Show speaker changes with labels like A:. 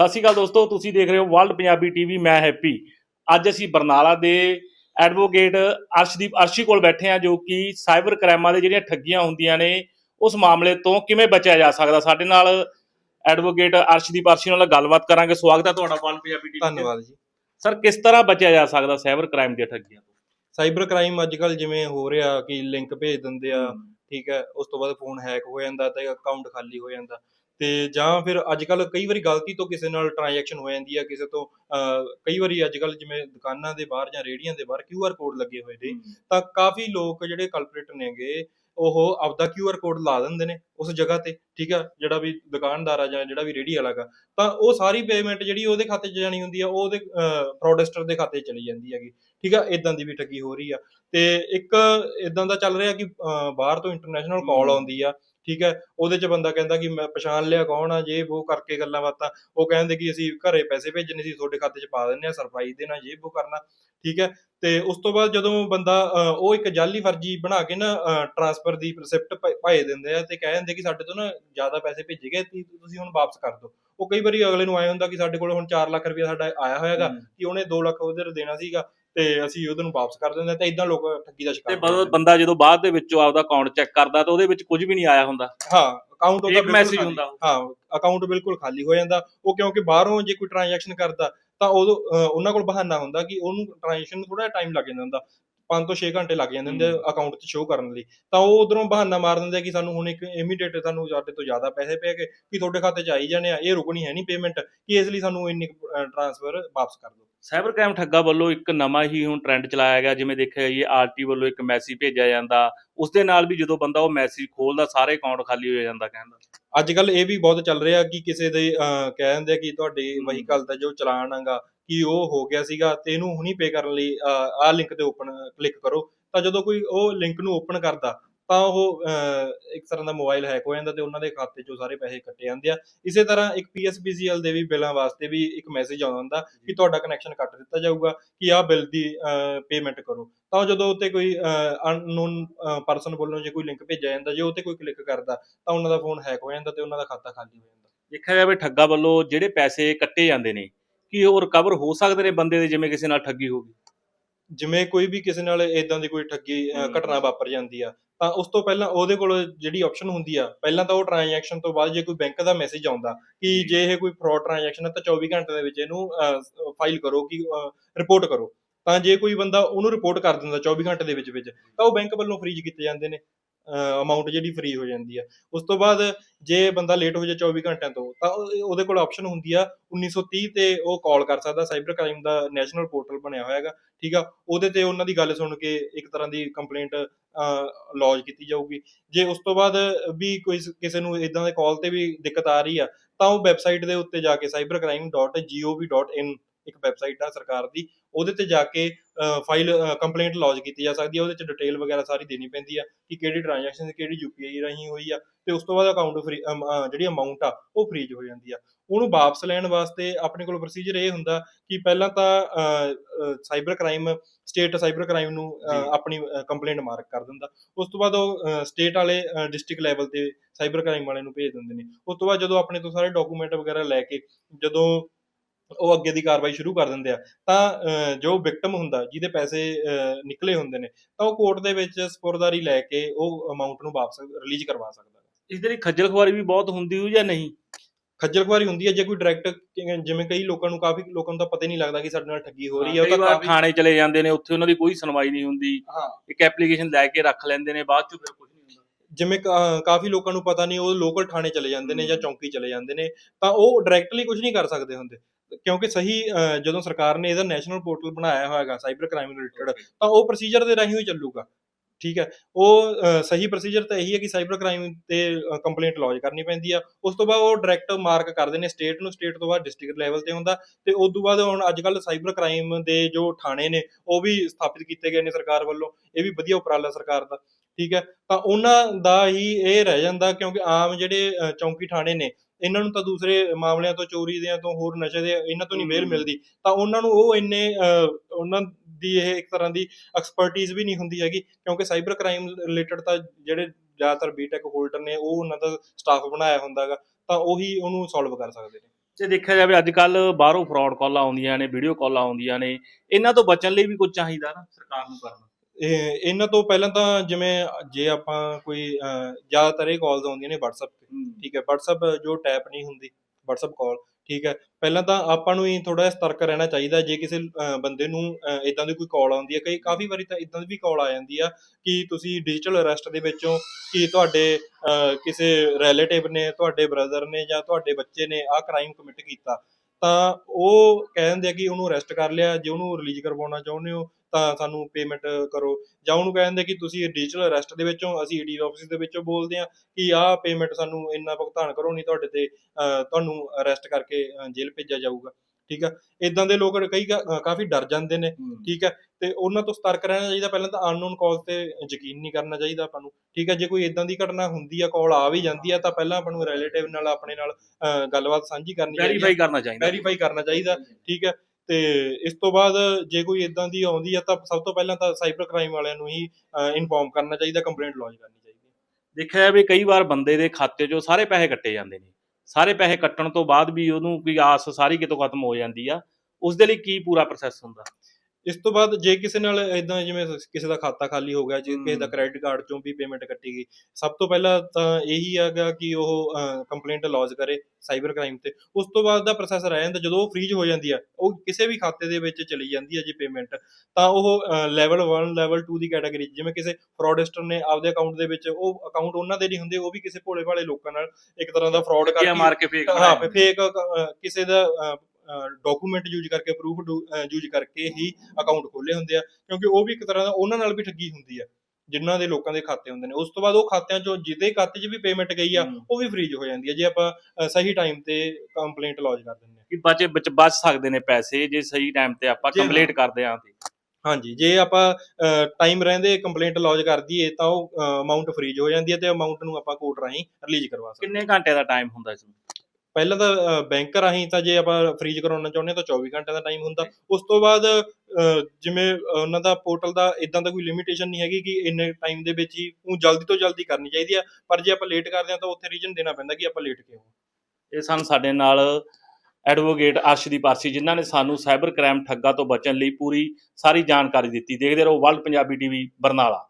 A: ਸਤਿ ਸ਼੍ਰੀ ਅਕਾਲ ਦੋਸਤੋ ਤੁਸੀਂ ਦੇਖ ਰਹੇ ਹੋ ਵਰਲਡ ਪੰਜਾਬੀ ਟੀਵੀ ਮੈਂ ਹੈਪੀ। ਅੱਜ ਅਸੀਂ ਬਰਨਾਲਾ ਦੇ ਐਡਵੋਕੇਟ ਅਰਸ਼ਦੀਪ ਅਰਸ਼ੀ ਕੋਲ ਬੈਠੇ ਹਾਂ ਜੋ ਕਿ ਸਾਈਬਰ ਕ੍ਰਾਈਮਾਂ ਦੇ ਜਿਹੜੀਆਂ ਠੱਗੀਆਂ ਹੁੰਦੀਆਂ ਨੇ ਉਸ ਮਾਮਲੇ ਤੋਂ ਕਿਵੇਂ ਬਚਿਆ ਜਾ ਸਕਦਾ? ਸਾਡੇ ਨਾਲ ਐਡਵੋਕੇਟ ਅਰਸ਼ਦੀਪ ਅਰਸ਼ੀ ਨਾਲ ਗੱਲਬਾਤ ਕਰਾਂਗੇ। ਸਵਾਗਤ ਹੈ ਤੁਹਾਡਾ ਵਰਲਡ ਪੰਜਾਬੀ ਟੀਵੀ
B: ਧੰਨਵਾਦ ਜੀ।
A: ਸਰ ਕਿਸ ਤਰ੍ਹਾਂ ਬਚਿਆ ਜਾ ਸਕਦਾ ਸਾਈਬਰ ਕ੍ਰਾਈਮ ਦੀਆਂ ਠੱਗੀਆਂ ਤੋਂ?
B: ਸਾਈਬਰ ਕ੍ਰਾਈਮ ਅੱਜ ਕੱਲ ਜਿਵੇਂ ਹੋ ਰਿਹਾ ਕਿ ਲਿੰਕ ਭੇਜ ਦਿੰਦੇ ਆ ਠੀਕ ਹੈ ਉਸ ਤੋਂ ਬਾਅਦ ਫੋਨ ਹੈਕ ਹੋ ਜਾਂਦਾ ਤੇ ਅਕਾਊਂਟ ਖਾਲੀ ਹੋ ਜਾਂਦਾ। ਤੇ ਜਾਂ ਫਿਰ ਅੱਜ ਕੱਲ ਕਈ ਵਾਰੀ ਗਲਤੀ ਤੋਂ ਕਿਸੇ ਨਾਲ ਟ੍ਰਾਂਜੈਕਸ਼ਨ ਹੋ ਜਾਂਦੀ ਆ ਕਿਸੇ ਤੋਂ ਕਈ ਵਾਰੀ ਅੱਜ ਕੱਲ ਜਿਵੇਂ ਦੁਕਾਨਾਂ ਦੇ ਬਾਹਰ ਜਾਂ ਰੇਹੜੀਆਂ ਦੇ ਬਾਹਰ QR ਕੋਡ ਲੱਗੇ ਹੋਏ ਨੇ ਤਾਂ ਕਾਫੀ ਲੋਕ ਜਿਹੜੇ ਕਲਪਰੇਟ ਨੇਗੇ ਉਹ ਆਪਦਾ QR ਕੋਡ ਲਾ ਦਿੰਦੇ ਨੇ ਉਸ ਜਗ੍ਹਾ ਤੇ ਠੀਕ ਆ ਜਿਹੜਾ ਵੀ ਦੁਕਾਨਦਾਰ ਆ ਜਾਂ ਜਿਹੜਾ ਵੀ ਰੇਹੜੀ ਵਾਲਾ ਗਾ ਤਾਂ ਉਹ ਸਾਰੀ ਪੇਮੈਂਟ ਜਿਹੜੀ ਉਹਦੇ ਖਾਤੇ 'ਚ ਜਾਣੀ ਹੁੰਦੀ ਆ ਉਹ ਉਹਦੇ ਫਰਾਡਸਟਰ ਦੇ ਖਾਤੇ 'ਚ ਚਲੀ ਜਾਂਦੀ ਹੈਗੀ ਠੀਕ ਆ ਇਦਾਂ ਦੀ ਵੀ ਠੱਗੀ ਹੋ ਰਹੀ ਆ ਤੇ ਇੱਕ ਇਦਾਂ ਦਾ ਚੱਲ ਰਿਹਾ ਕਿ ਬਾਹਰ ਤੋਂ ਇੰਟਰਨੈਸ਼ਨਲ ਕਾਲ। ਆਉਂਦੀ ਆ ਠੀਕ ਹੈ ਉਹਦੇ 'ਚ ਬੰਦਾ ਕਹਿੰਦਾ ਕਿ ਮੈਂ ਪਛਾਣ ਲਿਆ ਕੌਣ ਆ ਜੇ ਉਹ ਕਰਕੇ ਗੱਲਾਂ ਬਾਤਾਂ ਉਹ ਕਹਿੰਦੇ ਕਿ ਅਸੀਂ ਘਰੇ ਪੈਸੇ ਭੇਜਣੇ ਸੀ ਤੁਹਾਡੇ ਖਾਤੇ 'ਚ ਪਾ ਦਿੰਨੇ ਆ ਸਰਪ੍ਰਾਈਜ਼ ਦੇਣਾ ਜੇ ਉਹ ਕਰਨਾ ਠੀਕ ਹੈ। ਤੇ ਉਸ ਤੋਂ ਬਾਅਦ ਜਦੋਂ ਬੰਦਾ ਉਹ ਇੱਕ ਜਾਲੀ ਫਰਜੀ ਬਣਾ ਕੇ ਨਾ ਟ੍ਰਾਂਸਫਰ ਦੀ ਰਿਸਿਪਟ ਭਾਏ ਦਿੰਦੇ ਆ ਤੇ ਕਹਿ ਦਿੰਦੇ ਕਿ ਸਾਡੇ ਤੋਂ ਨਾ ਜ਼ਿਆਦਾ ਪੈਸੇ ਭੇਜੇ ਗਏ ਤੇ ਤੁਸੀਂ ਹੁਣ ਵਾਪਸ ਕਰ ਦਿਓ। ਉਹ ਕਈ ਵਾਰੀ ਅਗਲੇ ਨੂੰ ਆਏ ਹੁੰਦਾ ਕਿ ਸਾਡੇ ਕੋਲ ਹੁਣ 4 ਲੱਖ ਰੁਪਏ ਸਾਡਾ ਆਇਆ ਹੋਇਆਗਾ ਕਿ ਉਹਨੇ 2 ਲੱਖ ਉਹਦੇ ਦੇਣਾ ਸੀਗਾ ਤੇ ਅਸੀਂ ਉਹਦੇ ਨੂੰ ਵਾਪਸ ਕਰ ਦਿੰਦੇ ਆ ਤੇ ਇਦਾਂ ਲੋਕ ਠੱਗੀ ਦਾ
A: ਤੇ
B: ਸ਼ਿਕਾਰ ਹੁੰਦੇ ਨੇ।
A: ਬੰਦਾ ਜਦੋਂ ਬਾਅਦ ਦੇ ਵਿੱਚੋਂ ਆਪਦਾ ਅਕਾਊਂਟ ਚੈੱਕ ਕਰਦਾ ਤਾਂ ਉਹਦੇ ਵਿੱਚ ਕੁਝ ਵੀ ਨਹੀਂ ਆਇਆ ਹੁੰਦਾ
B: ਹਾਂ ਅਕਾਊਂਟ ਉਹਦਾ
A: ਇੱਕ
B: ਬਿਲਕੁਲ
A: ਮੈਸੇਜ
B: ਖਾਲੀ-
A: ਹੁੰਦਾ ਉਹ।
B: ਹਾਂ ਅਕਾਊਂਟ ਬਿਲਕੁਲ ਖਾਲੀ ਹੋ ਜਾਂਦਾ ਉਹ ਕਿਉਂਕਿ ਬਾਹਰੋਂ ਜੇ ਕੋਈ ਟ੍ਰਾਂਜੈਕਸ਼ਨ ਕਰਦਾ ਤਾਂ ਉਦੋਂ ਅਹ, ਉਹਨਾਂ ਕੋਲ ਬਹਾਨਾ ਹੁੰਦਾ ਕਿ ਉਹਨੂੰ ਟ੍ਰਾਂਜੈਕਸ਼ਨ ਨੂੰ ਥੋੜਾ ਟਾਈਮ ਲੱਗ ਜਾਂਦਾ ਹੁੰਦਾ 5 ਤੋਂ 6 ਘੰਟੇ ਲੱਗ ਜਾਂਦੇ ਹੁੰਦੇ
A: ਹਮ।
B: ਅਕਾਊਂਟ 'ਚ ਸ਼ੋਅ ਕਰਨ ਲਈ ਤਾਂ ਉਹ ਉਧਰੋਂ ਬਹਾਨਾ ਮਾਰ ਦਿੰਦੇ ਆ ਕਿ ਸਾਨੂੰ ਹੁਣ ਇੱਕ ਇਮੀਡੀਏਟ ਸਾਨੂੰ ਸਾਡੇ ਤੋਂ ਜ਼ਿਆਦਾ ਪੈਸੇ ਪੈ ਗਏ ਕਿ ਤੁਹਾਡੇ ਖਾਤੇ 'ਚ ਆਈ ਜਾਣੇ ਆ ਇਹ ਰੁਕਣੀ ਹੈ ਨਹੀਂ ਪੇਮੈਂਟ ਕਿ ਇਸ ਲਈ ਸਾਨੂੰ ਇੰਨੀ ਟ੍ਰਾਂਸਫਰ ਵਾਪਸ ਕਰ ਦਿਓ
A: ਸਾਈਬਰ ਕ੍ਰਾਈਮ ਠੱਗਾ ਵੱਲੋਂ ਇੱਕ ਨਵਾਂ ਹੀ ਹੁਣ ਟ੍ਰੈਂਡ ਚਲਾਇਆ ਗਿਆ ਜਿਵੇਂ ਦੇਖਿਆ ਜਾਈਏ ਆਰਟੀ ਵੱਲੋਂ ਇੱਕ ਮੈਸੇਜ ਭੇਜਿਆ ਜਾਂਦਾ। ਉਸ ਦੇ ਨਾਲ ਵੀ ਜਦੋਂ ਬੰਦਾ ਉਹ ਮੈਸੇਜ ਖੋਲਦਾ ਸਾਰੇ ਅਕਾਊਂਟ ਖਾਲੀ ਹੋ ਜਾਂਦਾ ਕਹਿੰਦਾ।
B: ਅੱਜ ਕੱਲ ਇਹ ਵੀ ਬਹੁਤ ਚੱਲ ਰਿਹਾ ਕਿ ਕਿਸੇ ਦੇ ਕਹਿ ਦਿੰਦੇ ਕਿ ਤੁਹਾਡੇ। ਵਹੀਕਲ ਦਾ ਜੋ ਚਲਾਨ ਆਗਾ ਕਿ ਉਹ ਹੋ ਗਿਆ ਸੀਗਾ ਤੇ ਇਹਨੂੰ ਹੁਣੀ ਪੇ ਕਰਨ ਲਈ ਆਹ ਲਿੰਕ ਤੇ ਓਪਨ ਕਲਿੱਕ ਕਰੋ। ਤਾਂ ਜਦੋਂ ਕੋਈ ਉਹ ਲਿੰਕ ਨੂੰ ਓਪਨ ਕਰਦਾ ਤਾਂ ਉਹ ਇੱਕ ਤਰ੍ਹਾਂ ਦਾ ਮੋਬਾਈਲ ਹੈਕ ਹੋ ਜਾਂਦਾ ਤੇ ਉਹਨਾਂ ਦੇ ਖਾਤੇ ਚੋਂ ਸਾਰੇ ਪੈਸੇ ਕੱਟੇ ਜਾਂਦੇ ਆ। ਇਸੇ ਤਰ੍ਹਾਂ ਇੱਕ ਪੀਐਸਪੀਸੀਐਲ ਦੇ ਵੀ ਬਿੱਲਾਂ ਵਾਸਤੇ ਵੀ ਇੱਕ ਮੈਸੇਜ ਆਉਂਦਾ ਹੁੰਦਾ ਕਿ ਤੁਹਾਡਾ ਕਨੈਕਸ਼ਨ ਕੱਟ ਦਿੱਤਾ ਜਾਊਗਾ ਕਿ ਆਹ ਬਿੱਲ ਦੀ ਪੇਮੈਂਟ ਕਰੋ। ਤਾਂ ਜਦੋਂ ਉੱਤੇ ਕੋਈ ਅਨਨੋਨ ਪਰਸਨ ਵੱਲੋਂ ਜੇ ਕੋਈ ਲਿੰਕ ਭੇਜਿਆ ਜਾਂਦਾ ਜੇ ਉੱਤੇ ਕੋਈ ਕਲਿੱਕ ਕਰਦਾ ਤਾਂ ਉਹਨਾਂ ਦਾ ਫੋਨ ਹੈਕ ਹੋ ਜਾਂਦਾ ਤੇ ਉਹਨਾਂ ਦਾ ਖਾਤਾ ਖਾਲੀ ਹੋ ਜਾਂਦਾ।
A: ਦੇਖਿਆ ਜਾਵੇ ਠੱਗਾ ਵੱਲੋਂ ਜਿਹੜੇ ਪੈਸੇ ਕੱਟੇ ਜਾਂਦੇ ਨੇ ਕੀ ਉਹ ਰਿਕਵਰ ਹੋ ਸਕਦੇ ਨੇ ਬੰਦੇ ਦੇ ਜਿਵੇਂ ਕਿਸੇ ਨਾਲ ਠੱਗੀ ਹੋ ਗਈ?
B: ਜਿਵੇਂ ਕੋਈ ਵੀ ਕਿਸੇ ਨਾਲ ਇਦਾਂ ਦੀ ਕੋਈ ਠੱਗੀ। ਘਟਨਾ ਵਾਪਰ ਜਾਂਦੀ ਆ ਤਾਂ ਉਸ ਤੋਂ ਪਹਿਲਾਂ ਉਹਦੇ ਕੋਲ ਜਿਹੜੀ ਆਪਸ਼ਨ ਹੁੰਦੀ ਆ ਪਹਿਲਾਂ ਤਾਂ ਉਹ ਟ੍ਰਾਂਜੈਕਸ਼ਨ ਤੋਂ ਬਾਅਦ ਜੇ ਕੋਈ ਬੈਂਕ ਦਾ ਮੈਸੇਜ ਆਉਂਦਾ ਕਿ
A: ਜੀ।
B: ਜੇ ਇਹ ਕੋਈ ਫਰਾਡ ਟ੍ਰਾਂਜੈਕਸ਼ਨ ਹੈ ਤਾਂ 24 ਘੰਟੇ ਦੇ ਵਿੱਚ ਇਹਨੂੰ ਫਾਈਲ ਕਰੋ ਕਿ ਰਿਪੋਰਟ ਕਰੋ ਤਾਂ ਜੇ ਕੋਈ ਬੰਦਾ ਉਹਨੂੰ ਰਿਪੋਰਟ ਕਰ ਦਿੰਦਾ 24 ਘੰਟੇ ਦੇ ਵਿੱਚ ਵਿੱਚ ਤਾਂ ਉਹ ਬੈਂਕ ਵੱਲੋਂ ਫ੍ਰੀਜ਼ ਕੀਤੇ ਜਾਂਦੇ ਨੇ ਅਮਾਉਂਟ ਜਿਹੜੀ ਫ੍ਰੀ ਹੋ ਜਾਂਦੀ ਆ। ਉਸ ਤੋਂ ਬਾਅਦ ਜੇ ਬੰਦਾ ਲੇਟ ਹੋ ਜਾਏ 24 ਘੰਟਿਆਂ ਤੋਂ, ਤਾਂ ਉਹਦੇ ਕੋਲ ਆਪਸ਼ਨ ਹੁੰਦੀ ਆ 1930 ਤੇ ਉਹ ਕਾਲ ਕਰ ਸਕਦਾ। ਸਾਈਬਰ ਕ੍ਰਾਈਮ ਦਾ ਨੈਸ਼ਨਲ ਪੋਰਟਲ ਬਣਿਆ ਹੋਇਆ ਹੈਗਾ, ਠੀਕ ਆ? ਉਹਦੇ ਤੇ ਉਹਨਾਂ ਦੀ ਗੱਲ ਸੁਣ ਕੇ ਇੱਕ ਤਰ੍ਹਾਂ ਦੀ ਕੰਪਲੇਂਟ ਲੌਜ ਕੀਤੀ ਜਾਊਗੀ। ਜੇ ਉਸ ਤੋਂ ਬਾਅਦ ਵੀ ਕੋਈ ਕਿਸੇ ਨੂੰ ਇਦਾਂ ਦੇ ਕਾਲ ਤੇ ਵੀ ਦਿੱਕਤ ਆ ਰਹੀ ਆ, ਤਾਂ ਉਹ ਵੈਬਸਾਈਟ ਦੇ ਉੱਤੇ ਜਾ ਕੇ cybercrime.gov.in ਇੱਕ ਵੈਬਸਾਈਟ ਆ ਸਰਕਾਰ ਦੀ ਉਹਦੇ ਤੇ ਜਾ ਕੇ ਫਾਈਲ ਕੰਪਲੇਂਟ ਲੌਜ ਕੀਤੀ ਜਾ ਸਕਦੀ ਹੈ ਉਹਦੇ ਚ ਡਿਟੇਲ ਵਗੈਰਾ ਸਾਰੀ ਦੇਣੀ ਪੈਂਦੀ ਆ ਕਿ ਕਿਹੜੀ ਟ੍ਰਾਂਜੈਕਸ਼ਨ ਕਿਹੜੀ ਯੂਪੀਆਈ ਰਾਹੀਂ ਹੋਈ ਆ ਤੇ ਉਸ ਤੋਂ ਬਾਅਦ ਅਕਾਊਂਟ ਫ੍ਰੀ ਜਿਹੜੀ ਅਮਾਉਂਟ ਆ ਉਹ ਫ੍ਰੀਜ ਹੋ ਜਾਂਦੀ ਆ। ਉਹਨੂੰ ਵਾਪਸ ਲੈਣ ਵਾਸਤੇ ਆਪਣੇ ਕੋਲ ਪ੍ਰੋਸੀਜਰ ਇਹ ਹੁੰਦਾ ਕਿ ਪਹਿਲਾਂ ਤਾਂ cyber crime state cyber crime ਨੂੰ। ਆਪਣੀ ਕੰਪਲੇਂਟ ਮਾਰਕ ਕਰ ਦਿੰਦਾ। ਉਸ ਤੋਂ ਬਾਅਦ ਉਹ ਸਟੇਟ ਵਾਲੇ ਡਿਸਟ੍ਰਿਕਟ ਲੈਵਲ ਤੇ ਸਾਈਬਰ ਕ੍ਰਾਈਮ ਵਾਲੇ ਨੂੰ ਭੇਜ ਦਿੰਦੇ ਨੇ। ਉਸ ਤੋਂ ਬਾਅਦ ਜਦੋਂ ਆਪਣੇ ਤੋਂ ਸਾਰੇ ਡਾਕੂਮੈਂਟ ਵਗੈਰਾ ਲੈ ਕੇ ਜਦੋਂ ਉਹ ਅੱਗੇ ਦੀ ਕਾਰਵਾਈ ਸ਼ੁਰੂ ਕਰ ਦਿੰਦੇ ਆ। ਤਾਂ ਜੋ ਵਿਕਟਮ ਹੁੰਦਾ ਜਿਹਦੇ ਪੈਸੇ ਨਿਕਲੇ ਹੁੰਦੇ ਨੇ ਤਾਂ ਉਹ ਕੋਰਟ ਦੇ ਵਿੱਚ ਸਪੁਰਦਾਰੀ ਲੈ ਕੇ ਉਹ ਅਮਾਉਂਟ ਨੂੰ ਵਾਪਸ ਰਿਲੀਜ਼ ਕਰਵਾ ਸਕਦਾ ਹੈ।
A: ਇਸ ਦੇ ਲਈ ਖੱਜਲ ਖੁਆਰੀ ਵੀ ਬਹੁਤ ਹੁੰਦੀ ਹੋਈ ਜਾਂ ਨਹੀਂ?
B: ਖੱਜਲ ਖੁਆਰੀ ਹੁੰਦੀ ਹੈ ਜੇ ਕੋਈ ਡਾਇਰੈਕਟ ਜਿਵੇਂ ਕਈ ਲੋਕਾਂ ਨੂੰ ਕਾਫੀ ਲੋਕਾਂ ਨੂੰ ਤਾਂ ਪਤਾ ਹੀ ਨਹੀਂ ਲੱਗਦਾ ਕਿ ਸਾਡੇ ਨਾਲ ਠੱਗੀ ਹੋ ਰਹੀ ਹੈ ਉਹ ਤਾਂ
A: ਥਾਣੇ ਚਲੇ ਜਾਂਦੇ ਨੇ ਉੱਥੇ ਉਹਨਾਂ ਦੀ ਕੋਈ ਸੁਣਵਾਈ ਨਹੀਂ ਹੁੰਦੀ।
B: ਹਾਂ।
A: ਇੱਕ ਐਪਲੀਕੇਸ਼ਨ ਲੈ ਕੇ ਰੱਖ ਲੈਂਦੇ ਨੇ ਬਾਅਦ ਚ ਫਿਰ ਕੁਝ ਨਹੀਂ ਹੁੰਦਾ।
B: ਜਿਵੇਂ ਕਾਫੀ ਲੋਕਾਂ ਨੂੰ ਪਤਾ ਨਹੀਂ ਉਹ ਲੋਕਲ ਥਾਣੇ ਚਲੇ ਜਾਂਦੇ ਨੇ ਜਾਂ। ਚੌਂਕੀ ਚਲੇ ਜਾਂਦੇ ਨੇ ਤਾਂ ਉਹ ਡਾਇਰੈਕਟਲੀ ਕੁਝ ਨਹੀਂ ਕਰ ਸਕਦੇ ਹੁੰਦੇ। ਕਿਉਂਕਿ ਸਹੀ ਜਦੋਂ ਸਰਕਾਰ ਨੇ ਇਹਦਾ ਨੈਸ਼ਨਲ ਪੋਰਟਲ ਬਣਾਇਆ ਹੋਇਆਗਾ ਸਾਈਬਰ ਕ੍ਰਾਈਮ ਰਿਲੇਟਡ ਤਾਂ ਉਹ ਪ੍ਰੋਸੀਜਰ ਦੇ ਰਾਹੀਂ ਹੀ ਚੱਲੂਗਾ। ਠੀਕ ਹੈ? ਉਹ ਸਹੀ ਪ੍ਰੋਸੀਜਰ ਤਾਂ ਇਹੀ ਹੈ ਕਿ ਸਾਈਬਰ ਕ੍ਰਾਈਮ ਤੇ ਕੰਪਲੇਂਟ ਲੌਜ ਕਰਨੀ ਪੈਂਦੀ ਆ। ਉਸ ਤੋਂ ਬਾਅਦ ਉਹ ਡਾਇਰੈਕਟ ਮਾਰਕ ਕਰਦੇ ਨੇ ਸਟੇਟ ਨੂੰ ਸਟੇਟ ਤੋਂ ਬਾਅਦ ਡਿਸਟ੍ਰਿਕਟ ਲੈਵਲ ਤੇ ਹੁੰਦਾ। ਤੇ ਉਸ ਤੋਂ ਬਾਅਦ ਹੁਣ ਅੱਜ ਕੱਲ ਸਾਈਬਰ ਕ੍ਰਾਈਮ ਦੇ ਜੋ ਥਾਣੇ ਨੇ ਉਹ ਵੀ ਸਥਾਪਿਤ ਕੀਤੇ ਗਏ ਨੇ ਸਰਕਾਰ ਵੱਲੋਂ। ਇਹ ਵੀ ਵਧੀਆ ਉਪਰਾਲਾ ਸਰਕਾਰ ਦਾ। ਠੀਕ ਹੈ? ਤਾਂ ਉਹਨਾਂ ਦਾ ਹੀ ਇਹ ਰਹਿ ਜਾਂਦਾ ਕਿਉਂਕਿ ਆਮ ਜਿਹੜੇ ਚੌਂਕੀ ਥਾਣੇ ਨੇ ਇਹਨਾਂ ਨੂੰ ਤਾਂ ਦੂਸਰੇ ਮਾਮਲਿਆਂ ਤੋਂ ਚੋਰੀ ਦੇ ਤੋਂ ਹੋਰ ਨਸ਼ੇ ਦੇ ਇਹਨਾਂ ਤੋਂ ਨਹੀਂ
A: ਹਮ।
B: ਮਿਲਦੀ। ਤਾਂ ਉਹਨਾਂ ਨੂੰ ਉਹ ਇੰਨੇ ਉਹਨਾਂ ਦੀ ਇਹ ਇੱਕ ਤਰ੍ਹਾਂ ਦੀ ਐਕਸਪਰਟਿਜ਼ ਵੀ ਨਹੀਂ ਹੁੰਦੀ ਹੈਗੀ ਕਿਉਂਕਿ ਸਾਈਬਰ ਕ੍ਰਾਈਮ ਰਿਲੇਟਡ ਤਾਂ ਜਿਹੜੇ ਜ਼ਿਆਦਾਤਰ ਬੀਟੈਕ ਹੋਲਡਰ ਨੇ ਉਹ ਉਹਨਾਂ ਦਾ ਸਟਾਫ ਬਣਾਇਆ ਹੁੰਦਾਗਾ ਤਾਂ ਉਹੀ ਉਹਨੂੰ ਸੋਲਵ ਕਰ ਸਕਦੇ ਨੇ।
A: ਜੇ ਦੇਖਿਆ ਜਾਵੇ ਅੱਜ ਕੱਲ ਬਾਹਰੋਂ ਫਰਾਡ ਕਾਲਾਂ ਆਉਂਦੀਆਂ ਨੇ ਵੀਡੀਓ ਕਾਲਾਂ ਆਉਂਦੀਆਂ ਨੇ ਇਹਨਾਂ ਤੋਂ ਬਚਣ ਲਈ ਵੀ ਕੁਝ ਚਾਹੀਦਾ ਨਾ ਸਰਕਾਰ ਨੂੰ ਕਰਨਾ।
B: ਇਹ ਇਹਨਾਂ ਤੋਂ ਪਹਿਲਾਂ ਤਾਂ ਜਿਵੇਂ ਜੇ ਆਪਾਂ ਕੋਈ ਅਹ, ਜ਼ਿਆਦਾਤਰ ਇਹ ਕਾਲਸ ਆਉਂਦੀਆਂ ਨੇ WhatsApp ਤੇ ਠੀਕ ਹੈ WhatsApp ਜੋ ਟੈਪ ਨਹੀਂ ਹੁੰਦੀ WhatsApp ਕਾਲ ਠੀਕ ਹੈ ਪਹਿਲਾਂ ਤਾਂ ਆਪਾਂ ਨੂੰ ਹੀ ਥੋੜਾ ਜਿਹਾ ਸਤਰਕ ਰਹਿਣਾ ਚਾਹੀਦਾ ਜੇ ਕਿਸੇ ਅਹ, ਬੰਦੇ ਨੂੰ ਇਦਾਂ ਦੀ ਕੋਈ ਕਾਲ ਆਉਂਦੀ ਹੈ ਕਈ ਕਾਫੀ ਵਾਰੀ ਤਾਂ ਇਦਾਂ ਦੀ ਵੀ ਕਾਲ ਆ ਜਾਂਦੀ ਆ ਕਿ ਤੁਸੀਂ ਡਿਜੀਟਲ ਅਰੈਸਟ ਦੇ ਵਿੱਚੋਂ ਕਿ ਤੁਹਾਡੇ ਅਹ, ਕਿਸੇ ਰਿਲੇਟਿਵ ਨੇ ਤੁਹਾਡੇ ਬ੍ਰਦਰ ਨੇ ਜਾਂ ਤੁਹਾਡੇ ਬੱਚੇ ਨੇ ਆਹ ਕ੍ਰਾਈਮ ਕਮਿਟ ਕੀਤਾ ਤਾਂ ਉਹ ਕਹਿ ਦਿੰਦੇ ਆ ਕਿ ਉਹਨੂੰ ਅਰੈਸਟ ਕਰ ਲਿਆ, ਜੇ ਉਹਨੂੰ ਰਿਲੀਜ਼ ਕਰਵਾਉਣਾ ਚਾਹੁੰਦੇ ਹੋ ਤਾਂ ਸਾਨੂੰ ਪੇਮੈਂਟ ਕਰੋ। ਜਾਂ ਉਹਨੂੰ ਕਹਿ ਦਿੰਦੇ ਕਿ ਤੁਸੀਂ ਡਿਜੀਟਲ ਅਰੈਸਟ ਦੇ ਵਿੱਚੋਂ, ਅਸੀਂ ਈਡੀ ਆਫਿਸ ਦੇ ਵਿੱਚੋਂ ਬੋਲਦੇ ਆ ਕਿ ਆਹ ਪੇਮੈਂਟ ਸਾਨੂੰ ਇੰਨਾ ਭੁਗਤਾਨ ਕਰੋ, ਨਹੀਂ ਤੁਹਾਡੇ ਤੇ ਤੁਹਾਨੂੰ ਅਰੈਸਟ ਕਰਕੇ ਜੇਲ੍ਹ ਭੇਜਿਆ ਜਾਊਗਾ। ਠੀਕ ਆ? ਇਦਾਂ ਦੇ ਲੋਕ ਕਈ ਕਾਫੀ ਡਰ ਜਾਂਦੇ ਨੇ ਠੀਕ ਹੈ ਤੇ ਉਹਨਾਂ ਤੋਂ ਸਤਰਕ ਰਹਿਣਾ ਚਾਹੀਦਾ ਪਹਿਲਾਂ ਤਾਂ ਅਨਨੋਨ ਕਾਲ ਤੇ ਯਕੀਨ ਨਹੀਂ ਕਰਨਾ ਚਾਹੀਦਾ ਆਪਾਂ ਨੂੰ ਠੀਕ ਹੈ ਜੇ ਕੋਈ ਇਦਾਂ ਦੀ ਘਟਨਾ ਹੁੰਦੀ ਆ ਕਾਲ ਆ ਵੀ ਜਾਂਦੀ ਆ ਤਾਂ ਪਹਿਲਾਂ ਆਪਾਂ ਨੂੰ ਰਿਲੇਟਿਵ ਨਾਲ ਆਪਣੇ ਨਾਲ ਗੱਲਬਾਤ ਸਾਂਝੀ ਕਰਨੀ ਚਾਹੀਦੀ
A: ਵੈਰੀਫਾਈ ਕਰਨਾ ਚਾਹੀਦਾ।
B: ਵੈਰੀਫਾਈ ਕਰਨਾ ਚਾਹੀਦਾ ਠੀਕ ਹੈ ਤੇ ਇਸ ਤੋਂ ਬਾਅਦ ਜੇ ਕੋਈ ਇਦਾਂ ਦੀ ਆਉਂਦੀ ਆ ਤਾਂ ਸਭ ਤੋਂ ਪਹਿਲਾਂ ਤਾਂ ਸਾਈਬਰ ਕ੍ਰਾਈਮ ਵਾਲਿਆਂ ਨੂੰ ਹੀ ਇਨਫੋਰਮ ਕਰਨਾ ਚਾਹੀਦਾ ਕੰਪਲੇਂਟ ਲੌਂਚ ਕਰਨੀ ਚਾਹੀਦੀ
A: ਦੇਖਿਆ ਜਾਵੇ ਕਈ ਵਾਰ ਬੰਦੇ ਦੇ ਖਾਤੇ 'ਚੋਂ ਸਾਰੇ ਪੈਸੇ ਕੱਟੇ ਜਾਂਦੇ ਨੇ। ਸਾਰੇ ਪੈਸੇ ਕੱਟਣ ਤੋਂ ਬਾਅਦ ਵੀ ਉਹਨੂੰ ਕੋਈ ਆਸ ਸਾਰੀ ਕਿਤੋਂ ਖਤਮ ਹੋ ਜਾਂਦੀ ਆ ਉਸ ਦੇ ਲਈ ਕੀ ਪੂਰਾ ਪ੍ਰੋਸੈਸ ਹੁੰਦਾ?
B: ਇਸ ਤੋਂ ਬਾਅਦ ਜੇ ਕਿਸੇ ਨਾਲ ਇਦਾਂ ਜਿਵੇਂ ਕਿਸੇ ਦਾ ਖਾਤਾ ਖਾਲੀ ਹੋ ਗਿਆ ਜੇ ਕਿਸੇ ਦਾ। ਕ੍ਰੈਡਿਟ ਕਾਰਡ ਚੋਂ ਵੀ ਪੇਮੈਂਟ ਕੱਟੀ ਗਈ ਸਭ ਤੋਂ ਪਹਿਲਾਂ ਤਾਂ ਇਹੀ ਹੈਗਾ ਕਿ ਉਹ ਕੰਪਲੇਂਟ ਲੌਜ ਕਰੇ ਸਾਈਬਰ ਕ੍ਰਾਈਮ ਤੇ ਉਸ ਤੋਂ ਬਾਅਦ ਦਾ ਪ੍ਰੋਸੈਸ ਰਹਿ ਜਾਂਦਾ ਜਦੋਂ ਉਹ ਫ੍ਰੀਜ ਹੋ ਜਾਂਦੀ ਆ ਉਹ ਕਿਸੇ ਵੀ ਖਾਤੇ ਦੇ ਵਿੱਚ ਚਲੀ ਜਾਂਦੀ ਹੈ ਜੀ ਪੇਮੈਂਟ ਤਾਂ ਉਹ ਲੈਵਲ 1 ਲੈਵਲ 2 ਦੀ ਕੈਟਾਗਰੀ ਜਿਵੇਂ ਕਿਸੇ ਫਰਾਡਸਟਰ ਨੇ ਆਪਦੇ ਅਕਾਊਂਟ ਦੇ ਵਿੱਚ ਉਹ ਅਕਾਊਂਟ ਉਹਨਾਂ ਦੇ ਨਹੀਂ ਹੁੰਦੇ ਉਹ ਵੀ ਕਿਸੇ ਭੋਲੇ ਭਾਲੇ ਲੋਕਾਂ ਨਾਲ ਇੱਕ ਤਰ੍ਹਾਂ ਦਾ ਫਰਾਡ ਕਰਕੇ
A: ਮਾਰ ਕੇ ਫੇਕ
B: ਹਾਂ ਫੇਕ ਕਿਸੇ ਦਾ ਡਾਕੂਮੈਂਟ ਯੂਜ਼ ਕਰਕੇ ਪ੍ਰੂਫ ਯੂਜ਼ ਕਰਕੇ ਹੀ ਅਕਾਊਂਟ ਖੋਲੇ ਹੁੰਦੇ ਆ ਕਿਉਂਕਿ ਉਹ ਵੀ ਇੱਕ ਤਰ੍ਹਾਂ ਦਾ ਉਹਨਾਂ ਨਾਲ ਵੀ ਠੱਗੀ ਹੁੰਦੀ ਆ ਜਿਨ੍ਹਾਂ ਦੇ ਲੋਕਾਂ ਦੇ ਖਾਤੇ ਹੁੰਦੇ ਨੇ ਉਸ ਤੋਂ ਬਾਅਦ ਉਹ ਖਾਤਿਆਂ ਚੋਂ ਜਿਹਦੇ ਖਾਤੇ 'ਚ ਵੀ ਪੇਮੈਂਟ ਗਈ ਆ। ਉਹ ਵੀ ਫ੍ਰੀਜ ਹੋ ਜਾਂਦੀ ਆ ਜੇ ਆਪਾਂ ਸਹੀ ਟਾਈਮ ਤੇ ਕੰਪਲੇਂਟ ਲੌਜ ਕਰ ਦਿੰਦੇ ਆ
A: ਕਿ ਬਚੇ ਬਚ ਬਚ ਸਕਦੇ ਨੇ ਪੈਸੇ ਜੇ ਸਹੀ ਟਾਈਮ ਤੇ ਆਪਾਂ। ਕੰਪਲੀਟ ਕਰਦੇ ਆਂ ਤੇ
B: ਹਾਂਜੀ ਜੇ ਆਪਾਂ ਟਾਈਮ ਰਹਿੰਦੇ ਕੰਪਲੇਂਟ ਲੌਜ ਕਰ ਦਈਏ ਤਾਂ ਉਹ ਅਮਾਉਂਟ ਫ੍ਰੀਜ ਹੋ ਜਾਂਦੀ ਹੈ ਤੇ ਅਮਾਉਂਟ ਨੂੰ ਆਪਾਂ ਕੋਰਟ ਰਾਹੀਂ ਰਿਲੀਜ਼ ਕਰਵਾ ਸਕਦੇ
A: ਕਿੰਨੇ ਘੰਟੇ ਦਾ ਟਾਈਮ ਹੁੰਦਾ ਇਸ ਨੂੰ
B: ਪਹਿਲਾਂ ਤਾਂ ਬੈਂਕ ਰਾਹੀਂ ਤਾਂ ਜੇ ਆਪਾਂ ਫ੍ਰੀਜ ਕਰਾਉਣਾ ਚਾਹੁੰਦੇ ਹਾਂ ਤਾਂ 24 ਘੰਟੇ ਦਾ ਟਾਈਮ ਹੁੰਦਾ। ਉਸ ਤੋਂ ਬਾਅਦ ਜਿਵੇਂ ਉਹਨਾਂ ਦਾ ਪੋਰਟਲ ਦਾ ਇਦਾਂ ਦਾ ਕੋਈ ਲਿਮਿਟੇਸ਼ਨ ਨਹੀਂ ਹੈਗੀ ਕਿ ਇੰਨੇ ਟਾਈਮ ਦੇ ਵਿੱਚ ਹੀ ਉਹ ਜਲਦੀ ਤੋਂ ਜਲਦੀ ਕਰਨੀ ਚਾਹੀਦੀ ਆ। ਪਰ ਜੇ ਆਪਾਂ ਲੇਟ ਕਰਦੇ ਹਾਂ ਤਾਂ ਉੱਥੇ ਰੀਜਨ ਦੇਣਾ ਪੈਂਦਾ ਕਿ ਆਪਾਂ ਲੇਟ ਕਿਉਂ
A: ਇਹ ਸਨ ਸਾਡੇ ਨਾਲ ਐਡਵੋਕੇਟ ਅਰਸ਼ਦੀਪ ਆਰਸੀ ਜਿਨ੍ਹਾਂ ਨੇ ਸਾਨੂੰ ਸਾਈਬਰ ਕ੍ਰਾਈਮ ਠੱਗਾ ਤੋਂ ਬਚਣ ਲਈ ਪੂਰੀ ਸਾਰੀ ਜਾਣਕਾਰੀ ਦਿੱਤੀ। ਦੇਖਦੇ ਰਹੋ ਵਰਲਡ ਪੰਜਾਬੀ ਟੀਵੀ ਬਰਨਾਲਾ।